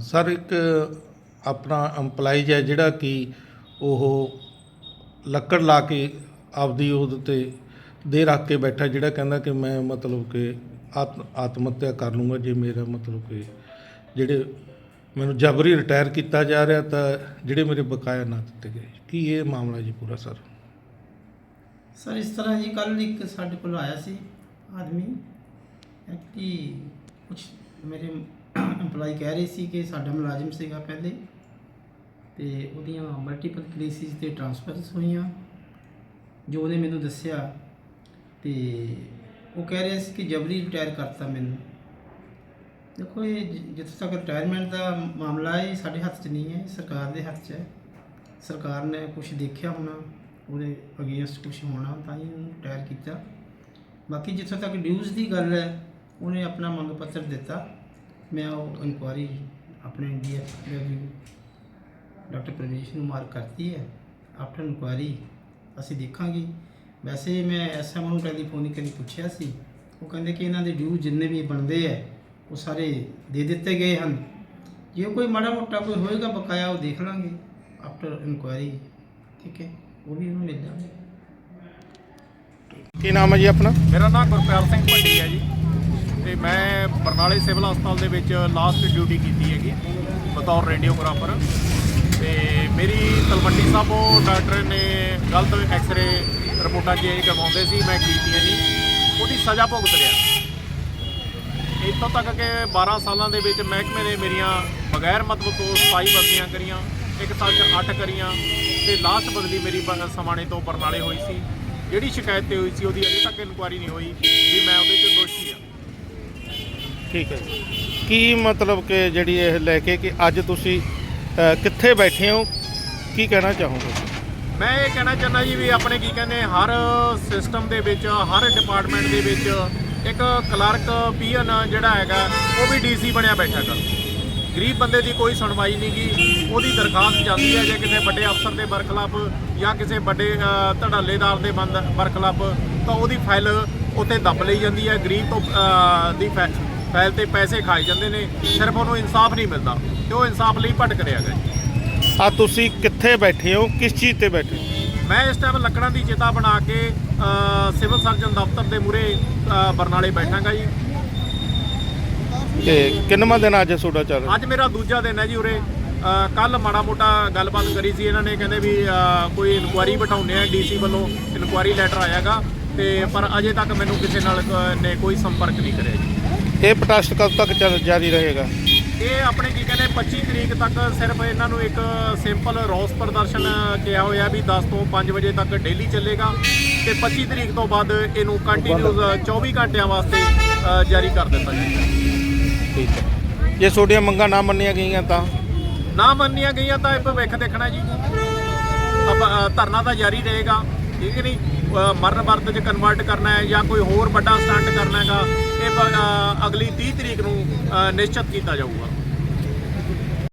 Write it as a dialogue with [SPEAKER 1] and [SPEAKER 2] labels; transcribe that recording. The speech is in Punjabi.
[SPEAKER 1] ਸਰ ਇੱਕ ਆਪਣਾ EMPLOYEES ਹੈ ਜਿਹੜਾ ਕਿ ਉਹ ਲੱਕੜ ਲਾ ਕੇ ਆਪਦੀ ਉਹਦੇ ਤੇ ਦੇ ਰੱਖ ਕੇ ਬੈਠਾ ਜਿਹੜਾ ਕਹਿੰਦਾ ਕਿ ਮੈਂ ਮਤਲਬ ਕਿ ਆਤਮ ਆਤਮ ਹੱਤਿਆ ਕਰ ਲੂੰਗਾ ਜੇ ਮੇਰਾ ਮਤਲਬ ਕਿ ਜਿਹੜੇ ਮੈਨੂੰ ਜਬਰੀ ਰਿਟਾਇਰ ਕੀਤਾ ਜਾ ਰਿਹਾ ਤਾਂ ਜਿਹੜੇ ਮੇਰੇ ਬਕਾਇਆ ਨਾ ਦਿੱਤੇ ਗਏ। ਕੀ ਇਹ ਮਾਮਲਾ ਜੀ ਪੂਰਾ ਸਰ?
[SPEAKER 2] ਸਰ, ਇਸ ਤਰ੍ਹਾਂ ਜੀ ਕੱਲ ਇੱਕ ਸਾਡੇ ਕੋਲ ਆਇਆ ਸੀ ਆਦਮੀ ਕਿ ਕੁਝ ਮੇਰੇ EMPLOYEE ਕਹਿ ਰਹੇ ਸੀ ਕਿ ਸਾਡਾ ਮੁਲਾਜ਼ਮ ਸੀਗਾ ਪਹਿਲੇ ਤੇ ਉਹਦੀਆਂ ਮਲਟੀਪਲ ਪਲੇਸਿਸ ਤੇ ਟ੍ਰਾਂਸਫਰਸ ਹੋਈਆਂ। ਜੋ ਉਹਨੇ ਮੈਨੂੰ ਦੱਸਿਆ ਤੇ ਉਹ ਕਹਿ ਰਿਹਾ ਸੀ ਕਿ ਜਬਰੀ ਰਿਟਾਇਰ ਕਰਤਾ ਮੈਨੂੰ। ਦੇਖੋ ਇਹ ਜ- ਜਿੱਥੇ ਤੱਕ ਰਿਟਾਇਰਮੈਂਟ ਦਾ ਮਾਮਲਾ ਹੈ, ਇਹ ਸਾਡੇ ਹੱਥ 'ਚ ਨਹੀਂ ਹੈ, ਇਹ ਸਰਕਾਰ ਦੇ ਹੱਥ 'ਚ ਹੈ। ਸਰਕਾਰ ਨੇ ਕੁਝ ਦੇਖਿਆ ਹੋਣਾ, ਉਹਦੇ ਅਗੇਂਸਟ ਕੁਝ ਹੋਣਾ, ਤਾਂ ਹੀ ਉਹਨੂੰ ਰਿਟਾਇਰ ਕੀਤਾ। ਬਾਕੀ ਜਿੱਥੋਂ ਤੱਕ ਡਿਊਜ਼ ਦੀ ਗੱਲ ਹੈ, ਉਹਨੇ ਆਪਣਾ ਮੰਗ ਪੱਤਰ ਦਿੱਤਾ। ਮੈਂ ਉਹ ਇਨਕੁਆਰੀ ਆਪਣੇ ਡੀਐਫ ਡਾਕਟਰ ਪ੍ਰਵੇਸ਼ ਨੂੰ ਮਾਰਕ ਕਰਤੀ ਹੈ। ਆਫਟਰ ਇਨਕੁਆਰੀ ਅਸੀਂ ਦੇਖਾਂਗੇ। ਵੈਸੇ ਮੈਂ ਐਸਐਮ ਨੂੰ ਟੈਲੀਫੋਨਿਕਲੀ ਪੁੱਛਿਆ ਸੀ। ਉਹ ਕਹਿੰਦੇ ਕਿ ਇਹਨਾਂ ਦੇ ਡਿਊ ਜਿੰਨੇ ਵੀ ਬਣਦੇ ਆ ਉਹ ਸਾਰੇ ਦੇ ਦਿੱਤੇ ਗਏ ਹਨ। ਜੇ ਕੋਈ ਮਾੜਾ ਮੋਟਾ ਕੋਈ ਹੋਏਗਾ ਬਕਾਇਆ ਉਹ ਦੇਖ ਲਾਂਗੇ ਆਫਟਰ ਇਨਕੁਆਰੀ ਠੀਕ ਹੈ ਉਹ ਵੀ ਉਹਨੂੰ ਮਿਲ ਜਾਣਗੇ
[SPEAKER 1] ਕੀ ਨਾਮ ਹੈ ਜੀ ਆਪਣਾ?
[SPEAKER 3] ਮੇਰਾ ਨਾਮ ਗੁਰਪ੍ਰੀਤ ਸਿੰਘ ਭੱਟੀ ਹੈ ਜੀ। ਤੇ ਮੈਂ ਬਰਨਾਲੇ ਸਿਵਲ ਹਸਪਤਾਲ ਦੇ ਵਿੱਚ ਲਾਸਟ ਡਿਊਟੀ ਕੀਤੀ ਹੈਗੀ ਬਤੌਰ ਰੇਡੀਓਗ੍ਰਾਫਰ ਤੇ ਮੇਰੀ ਤਲਵੰਡੀ ਸਾਬੋ ਡਾਕਟਰ ਨੇ ਗਲਤ ਐਕਸ-ਰੇ ਰਿਪੋਰਟਾਂ ਚੇਂਜ ਕਰਵਾਉਂਦੇ ਸੀ, ਮੈਂ ਕੀਤੀਆਂ ਨਹੀਂ ਉਹਦੀ ਸਜ਼ਾ ਭੁਗਤ ਰਿਹਾ ਇੱਥੋਂ ਤੱਕ ਕਿ 12 ਸਾਲਾਂ ਦੇ ਵਿੱਚ ਮਹਿਕਮੇ ਨੇ ਮੇਰੀਆਂ ਬਗੈਰ ਮਤਲਬ ਤੋਂ 27 ਬਦਲੀਆਂ ਕਰੀਆਂ, ਇੱਕ ਸਾਲ 'ਚ 8 ਕਰੀਆਂ ਤੇ ਲਾਸਟ ਬਦਲੀ ਮੇਰੀ ਸਮਾਣੇ ਤੋਂ ਬਰਨਾਲੇ ਹੋਈ ਸੀ। ਜਿਹੜੀ ਸ਼ਿਕਾਇਤ ਤੇ ਹੋਈ ਸੀ, ਉਹਦੀ ਅਜੇ ਤੱਕ ਇਨਕੁਆਰੀ ਨਹੀਂ ਹੋਈ ਵੀ ਮੈਂ ਉਹਦੇ 'ਚ ਦੋਸ਼ੀ ਆ
[SPEAKER 1] ਠੀਕ ਹੈ ਕੀ ਮਤਲਬ ਕਿ ਜਿਹੜੀ ਇਹ ਲੈ ਕੇ ਕਿ ਅੱਜ ਤੁਸੀਂ ਕਿੱਥੇ ਬੈਠੇ ਹੋ? ਕੀ ਕਹਿਣਾ ਚਾਹੋਗੇ?
[SPEAKER 3] ਮੈਂ ਇਹ ਕਹਿਣਾ ਚਾਹੁੰਦਾ ਜੀ ਵੀ ਆਪਣੇ ਕੀ ਕਹਿੰਦੇ ਹਰ ਸਿਸਟਮ ਦੇ ਵਿੱਚ ਹਰ ਡਿਪਾਰਟਮੈਂਟ ਦੇ ਵਿੱਚ ਇੱਕ ਕਲਰਕ ਪੀਐਨ ਜਿਹੜਾ ਹੈਗਾ ਉਹ ਵੀ ਡੀਸੀ ਬਣਿਆ ਬੈਠਾ ਕਰ ਗਰੀਬ ਬੰਦੇ ਦੀ ਕੋਈ ਸੁਣਵਾਈ ਨਹੀਂ ਗੀ। ਉਹਦੀ ਦਰਖਾਸਤ ਜਾਂਦੀ ਹੈ ਜੇ ਕਿਸੇ ਵੱਡੇ ਅਫਸਰ ਦੇ ਬਰਖਲਾਫ ਜਾਂ ਕਿਸੇ ਵੱਡੇ ਅ, ਧੜੱਲੇਦਾਰ ਦੇ ਬੰਦ ਬਰਖਲਾਫ ਤਾਂ ਉਹਦੀ ਫਾਈਲ ਉੱਤੇ ਦੱਬ ਲਈ ਜਾਂਦੀ ਹੈ। ਗਰੀਬ ਤੋਂ ਦੀ ਫੈ- ਫਾਈਲ ਤੇ ਪੈਸੇ ਖਾਏ ਜਾਂਦੇ ਨੇ। ਸਿਰਫ ਉਹਨੂੰ ਇਨਸਾਫ ਨਹੀਂ ਮਿਲਦਾ। ਤੇ ਉਹ ਇਨਸਾਫ ਲਈ ਭਟਕ ਰਿਹਾ ਹੈਗਾ
[SPEAKER 1] ਆ ਤੁਸੀਂ ਕਿੱਥੇ ਬੈਠੇ ਹੋ? ਕਿਸ ਚੀਜ਼ ਤੇ ਬੈਠੇ ਹੋ?
[SPEAKER 3] ਮੈਂ ਇਸ ਟਾਈਮ ਲੱਕੜਾਂ ਦੀ ਚਿਤਾ ਬਣਾ ਕੇ ਸਿਵਲ ਸਰਜਨ ਦਫ਼ਤਰ ਦੇ ਮੂਰੇ ਬਰਨਾਲੇ ਬੈਠਾਂਗਾ ਜੀ।
[SPEAKER 1] ਤੇ ਕਿੰਨਵਾਂ ਦਿਨ ਅੱਜ ਤੁਹਾਡਾ ਚੱਲ ਰਿਹਾ?
[SPEAKER 3] ਅੱਜ ਮੇਰਾ ਦੂਜਾ ਦਿਨ ਹੈ ਜੀ ਉਰੇ। ਕੱਲ ਮਾੜਾ ਮੋਟਾ ਗੱਲਬਾਤ ਕਰੀ ਸੀ ਇਹਨਾਂ ਨੇ ਕਹਿੰਦੇ ਵੀ ਕੋਈ ਇਨਕੁਆਰੀ ਬਿਠਾਉਂਦੇ ਆ ਡੀਸੀ ਵੱਲੋਂ ਇਨਕੁਆਰੀ ਲੈਟਰ ਆਇਆਗਾ। ਤੇ ਪਰ ਅਜੇ ਤੱਕ ਮੈਨੂੰ ਕਿਸੇ ਨਾਲ ਨੇ ਕੋਈ ਸੰਪਰਕ ਨਹੀਂ ਕਰਿਆ ਜੀ।
[SPEAKER 1] ਇਹ ਪ੍ਰੋਟੈਸਟ ਕਦ ਤੱਕ ਚੱਲ ਜਾਰੀ ਰਹੇਗਾ?
[SPEAKER 3] ਇਹ ਆਪਣੇ ਕੀ ਕਹਿੰਦੇ 25 ਤਰੀਕ ਤੱਕ ਸਿਰਫ ਇਹਨਾਂ ਨੂੰ ਇੱਕ ਸਿੰਪਲ ਰੋਸ ਪ੍ਰਦਰਸ਼ਨ ਕਿਹਾ ਹੋਇਆ ਵੀ 10 ਤੋਂ 5 ਵਜੇ ਤੱਕ ਡੇਲੀ ਚੱਲੇਗਾ ਤੇ 25 ਤਰੀਕ ਤੋਂ ਬਾਅਦ ਇਹਨੂੰ ਕੰਟੀਨਿਊਸ 24 ਘੰਟਿਆਂ ਵਾਸਤੇ ਜਾਰੀ ਕਰ ਦਿੱਤਾ ਜਾਏਗਾ।
[SPEAKER 1] ਠੀਕ ਹੈ। ਜੇ ਤੁਹਾਡੀਆਂ ਮੰਗਾਂ ਨਾ ਮੰਨੀਆਂ ਗਈਆਂ ਤਾਂ?
[SPEAKER 3] ਨਾ ਮੰਨੀਆਂ ਗਈਆਂ ਤਾਂ ਇਹ ਭਵਿੱਖ ਦੇਖਣਾ ਜੀ। ਆਪਾਂ ਧਰਨਾ ਤਾਂ ਜਾਰੀ ਰਹੇਗਾ ਠੀਕ ਨਹੀਂ? ਮਰਨ ਵਰਤ 'ਚ ਕਨਵਰਟ ਕਰਨਾ ਹੈ ਜਾਂ ਕੋਈ ਹੋਰ ਵੱਡਾ ਸਟੰਟ ਕਰਨਾ ਹੈਗਾ, ਇਹ ਅਗਲੀ 30 ਤਰੀਕ ਨੂੰ ਨਿਸ਼ਚਿਤ ਕੀਤਾ ਜਾਊਗਾ।